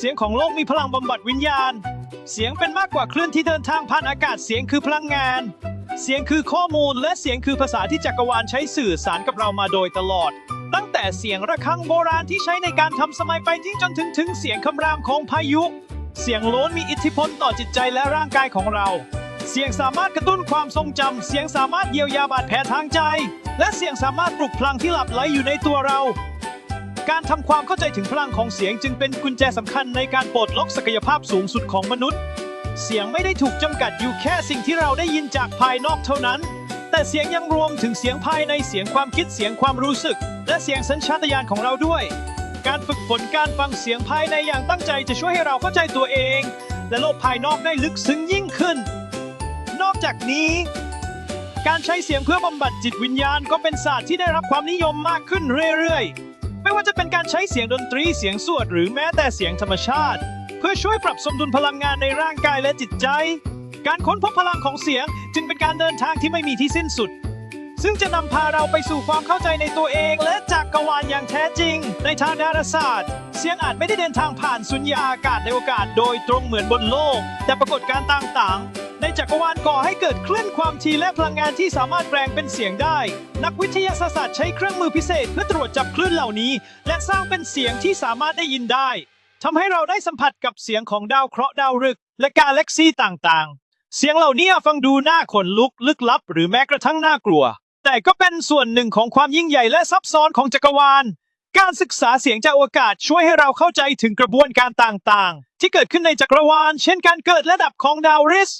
เสียงของโลกมีพลังบำบัดวิญญาณ เสียงเป็นมากกว่าคลื่นที่เดินทางผ่านอากาศเสียงคือพลังงาน เสียงคือข้อมูลและเสียงคือภาษาที่จักรวาลใช้สื่อสารกับเรามาโดยตลอด ตั้งแต่เสียงระฆังโบราณที่ใช้ในการทำสมัยไปที่จนถึงถึงเสียงคำรามของพายุ เสียงโล้นมีอิทธิพลต่อจิตใจและร่างกายของเรา เสียงสามารถกระตุ้นความทรงจำเสียงสามารถเยียวยาบาดแผลทางใจ และเสียงสามารถปลุกพลังที่หลับไหลอยู่ในตัวเรา การทำความเข้าใจถึงพลังของเสียงจึงเป็นกุญแจสำคัญในการปลดล็อกศักยภาพสูงสุดของมนุษย์ เสียงไม่ได้ถูกจำกัดอยู่แค่สิ่งที่เราได้ยินจากภายนอกเท่านั้น แต่เสียงยังรวมถึงเสียงภายในเสียงความคิดเสียงความรู้สึก และเสียงสัญชาตญาณของเราด้วย การฝึกฝนการฟังเสียงภายในอย่างตั้งใจจะช่วยให้เราเข้าใจตัวเอง และโลกภายนอกได้ลึกซึ้งยิ่งขึ้น นอกจากนี้การใช้เสียงเพื่อบำบัดจิตวิญญาณก็เป็นศาสตร์ที่ได้รับความนิยมมากขึ้นเรื่อยๆ ไม่ว่าจะเป็นการใช้เสียงดนตรีเสียงสวดหรือแม้แต่เสียงธรรมชาติ เพื่อช่วยปรับสมดุลพลังงานในร่างกายและจิตใจ การค้นพบพลังของเสียงจึงเป็นการเดินทางที่ไม่มีที่สิ้นสุด ซึ่งจะนำพาเราไปสู่ความเข้าใจในตัวเอง และจักรวาลอย่างแท้จริง ในทางดาราศาสตร์ เสียงอาจไม่ได้เดินทางผ่านสุญญากาศในโอกาสโดยตรงเหมือนบนโลก แต่ปรากฏการ์ต่างๆ ในจักรวาลก่อให้เกิดคลื่นความถี่และพลังงานที่สามารถแปลงเป็นเสียงได้ นักวิทยาศาสตร์ใช้เครื่องมือพิเศษเพื่อตรวจจับคลื่นเหล่านี้ และสร้างเป็นเสียงที่สามารถได้ยินได้ทำให้เราได้สัมผัสกับเสียงของดาวเคราะห์ดาวฤกษ์และกาแล็กซีต่างๆ เสียงเหล่านี้ฟังดูน่าขนลุกลึกลับ หรือแม้กระทั่งน่ากลัว แต่ก็เป็นส่วนหนึ่งของความยิ่งใหญ่และซับซ้อนของจักรวาล การศึกษาเสียงจากอวกาศช่วยให้เราเข้าใจถึงกระบวนการต่างๆ ที่เกิดขึ้นในจักรวาล เช่นการเกิดและดับของดาวฤกษ์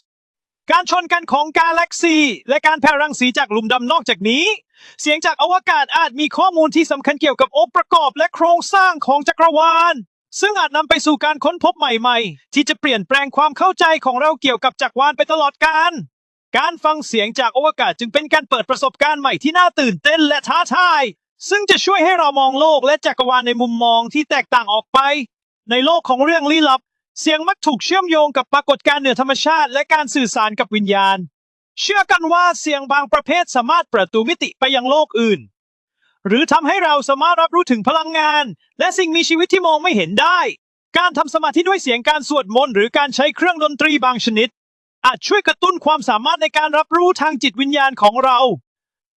การชนกันของกาแล็กซี และการแผ่รังสีจากหลุมดำนอกจากนี้ เสียงจากอวกาศอาจมีข้อมูลที่สำคัญเกี่ยวกับองค์ประกอบและโครงสร้างของจักรวาล ซึ่งอาจนำไปสู่การค้นพบใหม่ๆ ที่จะเปลี่ยนแปลงความเข้าใจของเราเกี่ยวกับจักรวาลไปตลอดกาลการฟังเสียงจากอวกาศจึงเป็นการเปิดประสบการณ์ใหม่ที่น่าตื่นเต้นและท้าทาย ซึ่งจะช่วยให้เรามองโลกและจักรวาลในมุมมองที่แตกต่างออกไป ในโลกของเรื่องลี้ลับ เสียงมักถูกเชื่อมโยงกับปรากฏการณ์เหนือธรรมชาติและการสื่อสารกับวิญญาณ เชื่อกันว่าเสียงบางประเภทสามารถปิดตูมิติไปยังโลกอื่น หรือทำให้เราสามารถรับรู้ถึงพลังงาน และสิ่งมีชีวิตที่มองไม่เห็นได้ การทำสมาธิด้วยเสียงการสวดมนต์หรือการใช้เครื่องดนตรีบางชนิด อาจช่วยกระตุ้นความสามารถในการรับรู้ทางจิตวิญญาณของเรา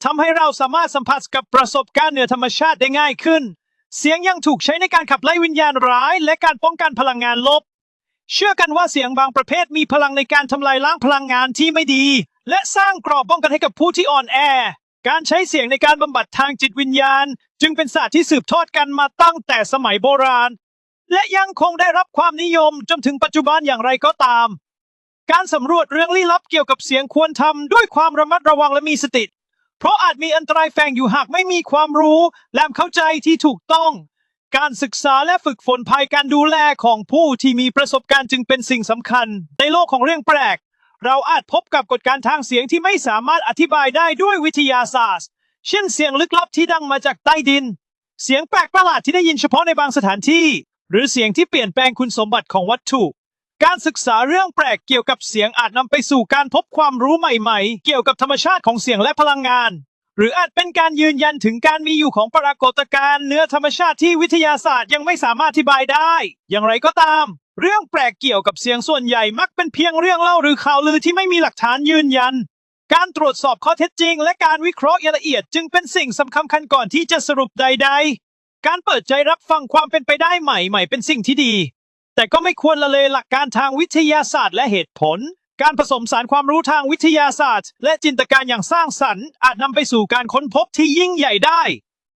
ทำให้เราสามารถสัมผัสกับประสบการณ์เหนือธรรมชาติได้ง่ายขึ้น เสียงยังถูกใช้ในการขับไล่วิญญาณร้าย และการป้องกันพลังงานลบ เชื่อกันว่าเสียงบางประเภทมีพลังในการทำลายล้างพลังงานที่ไม่ดี และสร้างกรอบป้องกันให้กับผู้ที่อ่อนแอ การใช้เสียงในการบำบัดทางจิตวิญญาณ จึงเป็นศาสตร์ที่สืบทอดกันมาตั้งแต่สมัยโบราณ และยังคงได้รับความนิยมจนถึงปัจจุบันอย่างไรก็ตาม การสำรวจเรื่องลี้ลับเกี่ยวกับเสียงควรทำด้วยความระมัดระวังและมีสติ เพราะอาจมีอันตรายแฝงอยู่หากไม่มีความรู้และเข้าใจที่ถูกต้อง การศึกษาและฝึกฝนภายการดูแลของผู้ที่มีประสบการณ์จึงเป็นสิ่งสำคัญ ในโลกของเรื่องแปลก เราอาจพบกับกฎการทางเสียงที่ไม่สามารถอธิบายได้ด้วยวิทยาศาสตร์ เช่นเสียงลึกลับที่ดังมาจากใต้ดิน เสียงแปลกประหลาดที่ได้ยินเฉพาะในบางสถานที่ หรือเสียงที่เปลี่ยนแปลงคุณสมบัติของวัตถุ การศึกษาเรื่องแปลกเกี่ยวกับเสียงอาจนำไปสู่การพบความรู้ใหม่ ๆ เกี่ยวกับธรรมชาติของเสียงและพลังงาน หรืออาจเป็นการยืนยันถึงการมีอยู่ของปรากฏการณ์เนื้อธรรมชาติที่วิทยาศาสตร์ยังไม่สามารถอธิบายได้ อย่างไรก็ตาม เรื่องแปลกเกี่ยวกับเสียงส่วนใหญ่มักเป็นเพียงเรื่องเล่าหรือข่าวลือที่ไม่มีหลักฐานยืนยัน การตรวจสอบข้อเท็จจริง และการวิเคราะห์อย่างละเอียดจึงเป็นสิ่งสำคัญก่อนที่จะสรุปใด ๆ การเปิดใจรับฟังความเป็นไปได้ใหม่ๆเป็นสิ่งที่ดี แต่ก็ไม่ควรละเลยหลักการทางวิทยาศาสตร์และเหตุผล การผสมสารความรู้ทางวิทยาศาสตร์ และจินตการอย่างสร้างสรรค์ อาจนำไปสู่การค้นพบที่ยิ่งใหญ่ได้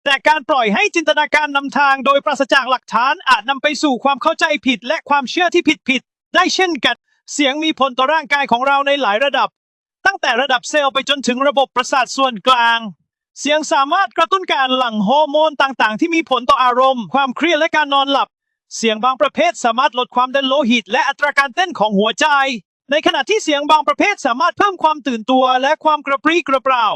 แต่การปล่อยให้จินตนาการนำทางโดยปราศจากหลักฐานอาจนำไปสู่ความเข้าใจผิด และความเชื่อที่ผิดๆได้เช่นกัน เสียงมีผลต่อร่างกายของเราในหลายระดับ ตั้งแต่ระดับเซลล์ไปจนถึงระบบประสาทส่วนกลาง เสียงสามารถกระตุ้นการหลั่งฮอร์โมนต่างๆ ที่มีผลต่ออารมณ์ ความเครียดและการนอนหลับ เสียงบางประเภทสามารถลดความดันโลหิต และอัตราการเต้นของหัวใจ ในขณะที่เสียงบางประเภทสามารถเพิ่มความตื่นตัวและความกระปรี้กระเปร่า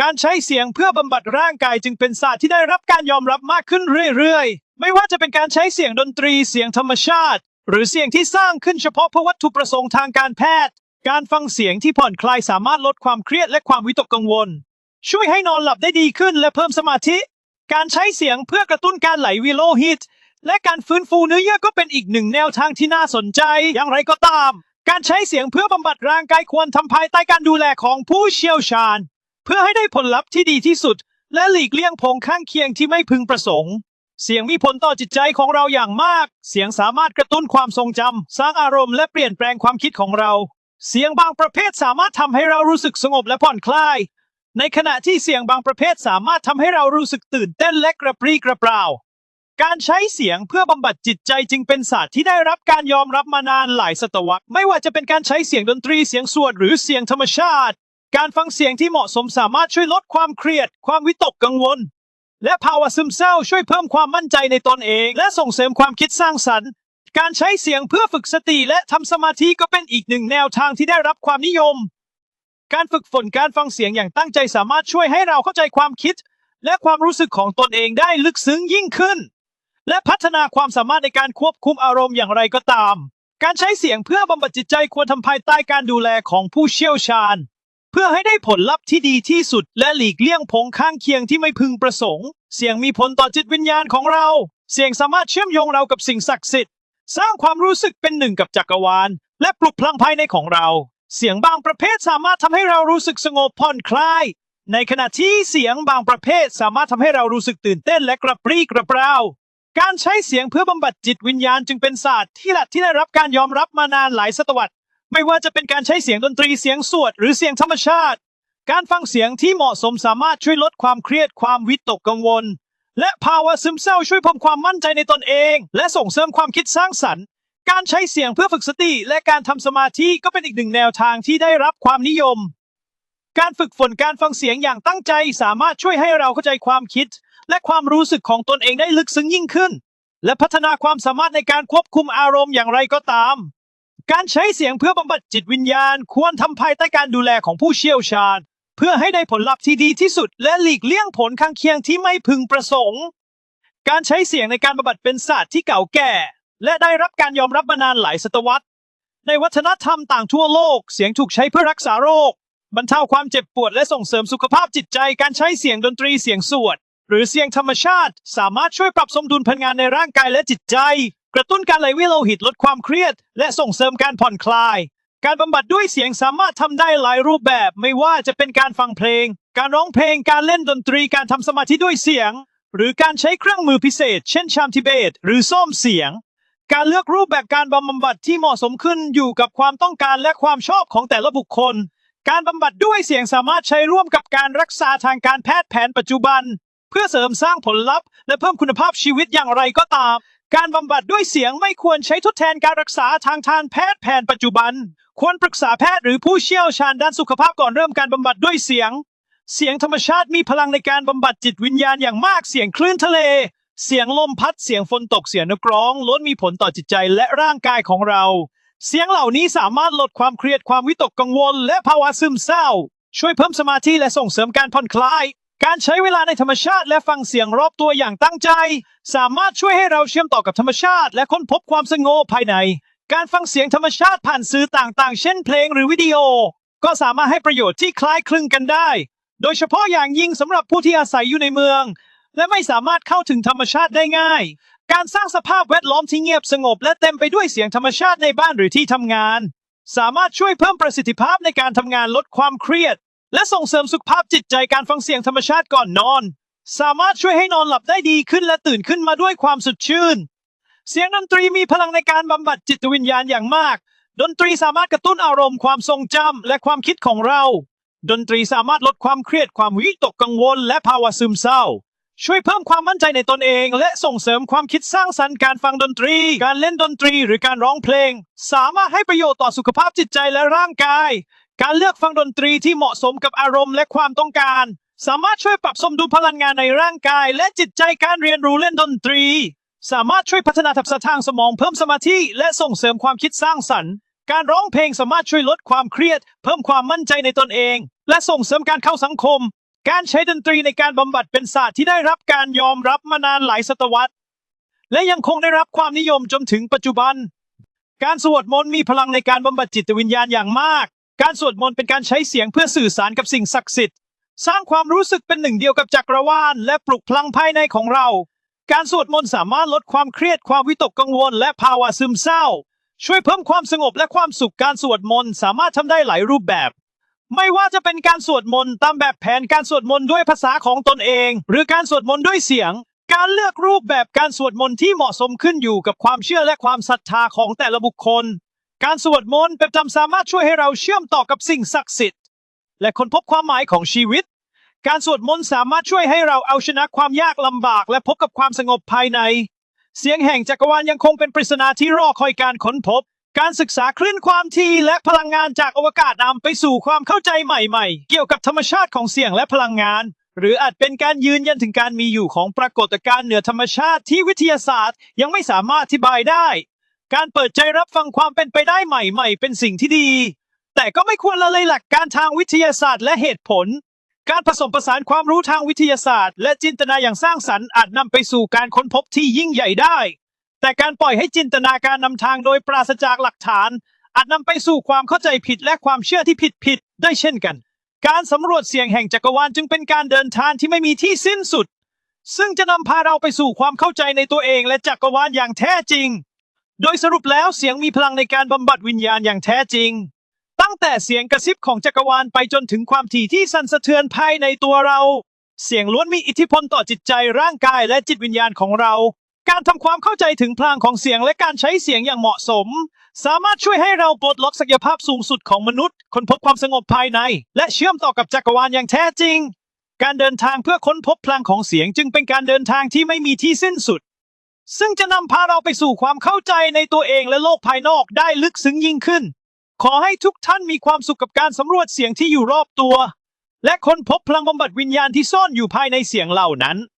การใช้เสียงเพื่อบำบัดร่างกายจึงเป็นศาสตร์ที่ได้รับการยอมรับมากขึ้นเรื่อยๆ ไม่ว่าจะเป็นการใช้เสียงดนตรีเสียงธรรมชาติ หรือเสียงที่สร้างขึ้นเฉพาะเพื่อวัตถุประสงค์ทางการแพทย์ การฟังเสียงที่ผ่อนคลายสามารถลดความเครียดและความวิตกกังวล ช่วยให้นอนหลับได้ดีขึ้นและเพิ่มสมาธิ การใช้เสียงเพื่อกระตุ้นการไหลวียนโลหิตและการฟื้นฟูเนื้อเยื่อก็เป็นอีกหนึ่งแนวทางที่น่าสนใจ อย่างไรก็ตาม การใช้เสียงเพื่อบำบัดร่างกายควรทำภายใต้การดูแลของผู้เชี่ยวชาญ เพื่อให้ได้ผลลัพธ์ที่ดีที่สุด และหลีกเลี่ยงผลข้างเคียงที่ไม่พึงประสงค์ เสียงมีผลต่อจิตใจของเราอย่างมาก เสียงสามารถกระตุ้นความทรงจำสร้างอารมณ์และเปลี่ยนแปลงความคิดของเรา เสียงบางประเภทสามารถทำให้เรารู้สึกสงบและผ่อนคลาย ในขณะที่เสียงบางประเภทสามารถทำให้เรารู้สึกตื่นเต้นและกระปรี้กระเปร่า การใช้เสียงเพื่อบำบัดจิตใจจึงเป็นศาสตร์ที่ได้รับการยอมรับมานานหลายศตวรรษ ไม่ว่าจะเป็นการใช้เสียงดนตรีเสียงสวดหรือเสียงธรรมชาติ การฟังเสียงที่เหมาะสมสามารถช่วยลดความเครียด ความวิตกกังวล และภาวะซึมเศร้าช่วยเพิ่มความมั่นใจในตนเอง และส่งเสริมความคิดสร้างสรรค์ การใช้เสียงเพื่อฝึกสติและทำสมาธิก็เป็นอีกหนึ่งแนวทางที่ได้รับความนิยม การฝึกฝนการฟังเสียงอย่างตั้งใจสามารถช่วยให้เราเข้าใจความคิด และความรู้สึกของตนเองได้ลึกซึ้งยิ่งขึ้น และพัฒนาความสามารถในการควบคุมอารมณ์อย่างไรก็ตาม การใช้เสียงเพื่อบำบัดจิตใจควรทำภายใต้การดูแลของผู้เชี่ยวชาญ เพื่อให้ได้ผลลัพธ์ที่ดีที่สุด และหลีกเลี่ยงผงข้างเคียงที่ไม่พึงประสงค์ เสียงมีผลต่อจิตวิญญาณของเรา เสียงสามารถเชื่อมโยงเรากับสิ่งศักดิ์สิทธิ์ สร้างความรู้สึกเป็นหนึ่งกับจักรวาล และปลุกพลังภายในของเรา เสียงบางประเภทสามารถทำให้เรารู้สึกสงบผ่อนคลาย ในขณะที่เสียงบางประเภทสามารถทำให้เรารู้สึกตื่นเต้นและกระปรี้กระเปร่า การใช้เสียงเพื่อบำบัดจิตวิญญาณจึงเป็นศาสตร์ที่หลักที่ได้รับการยอมรับมานานหลายศตวรรษ ไม่ว่าจะเป็นการใช้เสียงดนตรีเสียงสวดหรือเสียงธรรมชาติ การฟังเสียงที่เหมาะสมสามารถช่วยลดความเครียดความวิตกกังวล และภาวะซึมเศร้าช่วยเพิ่มความมั่นใจในตนเอง และส่งเสริมความคิดสร้างสรรค์ การใช้เสียงเพื่อฝึกสติ และการทำสมาธิก็เป็นอีกหนึ่งแนวทางที่ได้รับความนิยม การฝึกฝนการฟังเสียงอย่างตั้งใจสามารถช่วยให้เราเข้าใจความคิด และความรู้สึกของตนเองได้ลึกซึ้งยิ่งขึ้น และพัฒนาความสามารถในการควบคุมอารมณ์อย่างไรก็ตาม การใช้เสียงเพื่อบำบัดจิตวิญญาณ ควรทำภายใต้การดูแลของผู้เชี่ยวชาญ เพื่อให้ได้ผลลัพธ์ที่ดีที่สุด และหลีกเลี่ยงผลข้างเคียงที่ไม่พึงประสงค์ การใช้เสียงในการบำบัดเป็นศาสตร์ที่เก่าแก่ และได้รับการยอมรับมานานหลายศตวรรษ ในวัฒนธรรมต่างทั่วโลก เสียงถูกใช้เพื่อรักษาโรคบรรเทาความเจ็บปวดและส่งเสริมสุขภาพจิตใจ การใช้เสียงดนตรีเสียงสวด หรือเสียงธรรมชาติ สามารถช่วยปรับสมดุลพลังงานในร่างกายและจิตใจ กระตุ้นการไหลเวียนโลหิตลดความเครียด และส่งเสริมการผ่อนคลาย การบำบัดด้วยเสียงสามารถทำได้หลายรูปแบบ ไม่ว่าจะเป็นการฟังเพลง การร้องเพลงการเล่นดนตรีการทำสมาธิด้วยเสียง หรือการใช้เครื่องมือพิเศษ เช่นชามทิเบต หรือส้มเสียง การเลือกรูปแบบการบำบัดที่เหมาะสมขึ้นอยู่กับความต้องการและความชอบของแต่ละบุคคลการบำบัดด้วยเสียงสามารถใช้ร่วมกับการรักษาทางการแพทย์แผนปัจจุบัน พื่อเสริมสร้างผลลัพธ์และเพิ่มคุณภาพชีวิตอย่างไรก็ตาม การบำบัดด้วยเสียงไม่ควรใช้ทดแทนการรักษาทางการแพทย์แผนปัจจุบัน ควรปรึกษาแพทย์หรือผู้เชี่ยวชาญด้านสุขภาพก่อนเริ่มการบำบัดด้วยเสียง เสียงธรรมชาติมีพลังในการบำบัดจิตวิญญาณอย่างมากเสียงคลื่นทะเล เสียงลมพัดเสียงฝนตกเสียงนกร้องล้วนมีผลต่อจิตใจและร่างกายของเรา เสียงเหล่านี้สามารถลดความเครียดความวิตกกังวล และภาวะซึมเศร้า ช่วยเพิ่มสมาธิและส่งเสริมการผ่อนคลาย การใช้เวลาในธรรมชาติและฟังเสียงรอบตัวอย่างตั้งใจ สามารถช่วยให้เราเชื่อมต่อกับธรรมชาติ และค้นพบความสงบภายใน การฟังเสียงธรรมชาติผ่านสื่อต่างๆ เช่นเพลงหรือวิดีโอ ก็สามารถให้ประโยชน์ที่คล้ายคลึงกันได้ โดยเฉพาะอย่างยิ่งสำหรับผู้ที่อาศัยอยู่ในเมือง และไม่สามารถเข้าถึงธรรมชาติได้ง่าย การสร้างสภาพแวดล้อมที่เงียบสงบ และเต็มไปด้วยเสียงธรรมชาติในบ้านหรือที่ทำงาน สามารถช่วยเพิ่มประสิทธิภาพในการทำงานลดความเครียด และส่งเสริมสุขภาพจิตใจการฟังเสียงธรรมชาติก่อนนอน สามารถช่วยให้นอนหลับได้ดีขึ้นและตื่นขึ้นมาด้วยความสดชื่น เสียงดนตรีมีพลังในการบำบัดจิตวิญญาณอย่างมาก ดนตรีสามารถกระตุ้นอารมณ์ความทรงจำและความคิดของเรา ดนตรีสามารถลดความเครียดความวิตกกังวล และภาวะซึมเศร้า ช่วยเพิ่มความมั่นใจในตนเอง และส่งเสริมความคิดสร้างสรรค์การฟังดนตรี การเล่นดนตรีหรือการร้องเพลง สามารถให้ประโยชน์ต่อสุขภาพจิตใจและร่างกาย การเลือกฟังดนตรีที่เหมาะสมกับอารมณ์และความต้องการ สามารถช่วยปรับสมดุลพลังงานในร่างกาย และจิตใจการเรียนรู้เล่นดนตรี สามารถช่วยพัฒนาทักษะทางสมองเพิ่มสมาธิและส่งเสริมความคิดสร้างสรรค์ การร้องเพลงสามารถช่วยลดความเครียด เพิ่มความมั่นใจในตนเอง และส่งเสริมการเข้าสังคม การใช้ดนตรีในการบำบัดเป็นศาสตร์ที่ได้รับการยอมรับมานานหลายศตวรรษ และยังคงได้รับความนิยมจนถึงปัจจุบัน การสวดมนต์มีพลังในการบำบัดจิตวิญญาณอย่างมาก การสวดมนต์เป็นการใช้เสียงเพื่อสื่อสารกับสิ่งศักดิ์สิทธิ์ สร้างความรู้สึกเป็นหนึ่งเดียวกับจักรวาลและปลุกพลังภายในของเรา การสวดมนต์สามารถลดความเครียดความวิตกกังวล และภาวะซึมเศร้า ช่วยเพิ่มความสงบและความสุขการสวดมนต์สามารถทำได้หลายรูปแบบ ไม่ว่าจะเป็นการสวดมนต์ตามแบบแผนการสวดมนต์ด้วยภาษาของตนเอง หรือการสวดมนต์ด้วยเสียง การเลือกรูปแบบการสวดมนต์ที่เหมาะสมขึ้นอยู่กับความเชื่อและความศรัทธาของแต่ละบุคคล การสวดมนต์เป็นธรรมสามารถช่วยให้เราเชื่อมต่อกับสิ่งศักดิ์สิทธิ์ และค้นพบความหมายของชีวิต การสวดมนต์สามารถช่วยให้เราเอาชนะความยากลำบาก และพบกับความสงบภายใน เสียงแห่งจักรวาลยังคงเป็นปริศนาที่รอคอยการค้นพบ การศึกษาคลื่นความถี่และพลังงานจากอวกาศนำไปสู่ความเข้าใจใหม่ๆ เกี่ยวกับธรรมชาติของเสียงและพลังงาน หรืออาจเป็นการยืนยันถึงการมีอยู่ของปรากฏการณ์เหนือธรรมชาติที่วิทยาศาสตร์ ยังไม่สามารถอธิบายได้ การเปิดใจรับฟังความเป็นไปได้ใหม่ๆ เป็นสิ่งที่ดี แต่ก็ไม่ควรละเลยหลักการทางวิทยาศาสตร์และเหตุผล การผสมผสานความรู้ทางวิทยาศาสตร์ และจินตนาอย่างสร้างสรรค์อาจนำไปสู่การค้นพบที่ยิ่งใหญ่ได้ แต่การปล่อยให้จินตนาการนำทางโดยปราศจากหลักฐาน อาจนำไปสู่ความเข้าใจผิดและความเชื่อที่ผิดผิดๆได้เช่นกัน การสำรวจเสียงแห่งจักรวาลจึงเป็นการเดินทางที่ไม่มีที่สิ้นสุด ซึ่งจะนำพาเราไปสู่ความเข้าใจในตัวเองและจักรวาลอย่างแท้จริง โดยสรุปแล้วเสียงมีพลังในการบำบัดวิญญาณอย่างแท้จริง ตั้งแต่เสียงกระซิบของจักรวาลไปจนถึงความถี่ที่สั่นสะเทือนภายในตัวเรา เสียงล้วนมีอิทธิพลต่อจิตใจร่างกายและจิตวิญญาณของเรา การทำความเข้าใจถึงพลังของเสียงและการใช้เสียงอย่างเหมาะสม สามารถช่วยให้เราปลดล็อกศักยภาพสูงสุดของมนุษย์ค้นพบความสงบภายใน และเชื่อมต่อกับจักรวาลอย่างแท้จริง การเดินทางเพื่อค้นพบพลังของเสียงจึงเป็นการเดินทางที่ไม่มีที่สิ้นสุด ซึ่งจะนำพาเราไปสู่ความเข้าใจในตัวเองและโลกภายนอกได้ลึกซึ้งยิ่งขึ้น ขอให้ทุกท่านมีความสุขกับการสำรวจเสียงที่อยู่รอบตัว และค้นพบพลังบำบัดวิญญาณที่ซ่อนอยู่ภายในเสียงเหล่านั้น